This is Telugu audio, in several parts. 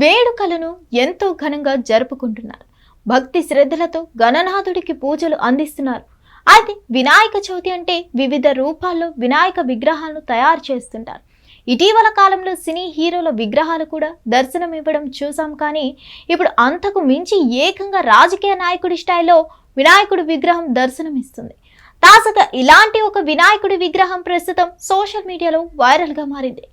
వేడుకలను ఎంతో ఘనంగా జరుపుకుంటున్నారు. భక్తి శ్రద్ధలతో గణనాథుడికి పూజలు అందిస్తున్నారు. అయితే వినాయక చవితి అంటే వివిధ రూపాల్లో వినాయక విగ్రహాలను తయారు చేస్తుంటారు. ఇటీవల కాలంలో సినీ హీరోల విగ్రహాలు కూడా దర్శనం ఇవ్వడం చూసాం కానీ ఇప్పుడు అంతకు మించి ఏకంగా రాజకీయ నాయకుడి స్టైల్లో వినాయకుడి విగ్రహం దర్శనమిస్తుంది తాజాగా ఇలాంటి ఒక వినాయకుడి విగ్రహం ప్రస్తుతం సోషల్ మీడియాలో వైరల్గా మారింది.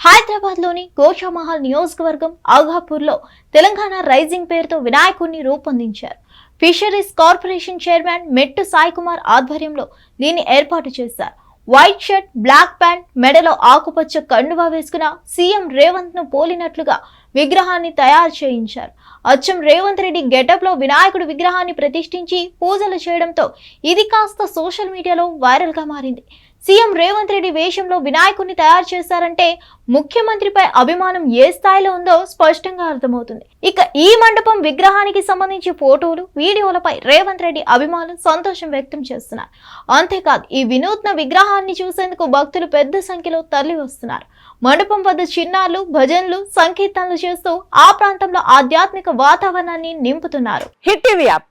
హైదరాబాద్లోని గోషామహల్ నియోజకవర్గం ఆఘాపూర్లో తెలంగాణ రైజింగ్ పేరుతో వినాయకుడిని రూపొందించారు. ఫిషరీస్ కార్పొరేషన్ చైర్మన్ మెట్టు సాయికుమార్ ఆధ్వర్యంలో దీన్ని ఏర్పాటు చేశారు. వైట్ షర్ట్ బ్లాక్ ప్యాంట్ మెడలో ఆకుపచ్చ కండువా వేసుకున్న సీఎం రేవంత్ను పోలినట్లుగా విగ్రహాన్ని తయారు చేయించారు. అచ్చం రేవంత్ రెడ్డి గెటప్లో వినాయకుడి విగ్రహాన్ని ప్రతిష్ఠించి పూజలు చేయడంతో ఇది కాస్త సోషల్ మీడియాలో వైరల్గా మారింది. సీఎం రేవంత్ రెడ్డి వేషంలో వినాయకుడిని తయారు చేశారంటే ముఖ్యమంత్రిపై అభిమానం ఏ స్థాయిలో ఉందో స్పష్టంగా అర్థమవుతుంది. ఇక ఈ మండపం విగ్రహానికి సంబంధించి ఫోటోలు వీడియోలపై రేవంత్ రెడ్డి అభిమానులు సంతోషం వ్యక్తం చేస్తున్నారు. అంతేకాదు ఈ వినూత్న విగ్రహాన్ని చూసేందుకు భక్తులు పెద్ద సంఖ్యలో తరలి వస్తున్నారు. మండపం వద్ద చిన్నారులు భజనలు సంకీర్తనలు చేస్తూ ఆ ప్రాంతంలో ఆధ్యాత్మిక వాతావరణాన్ని నింపుతున్నారు. Hit TV app.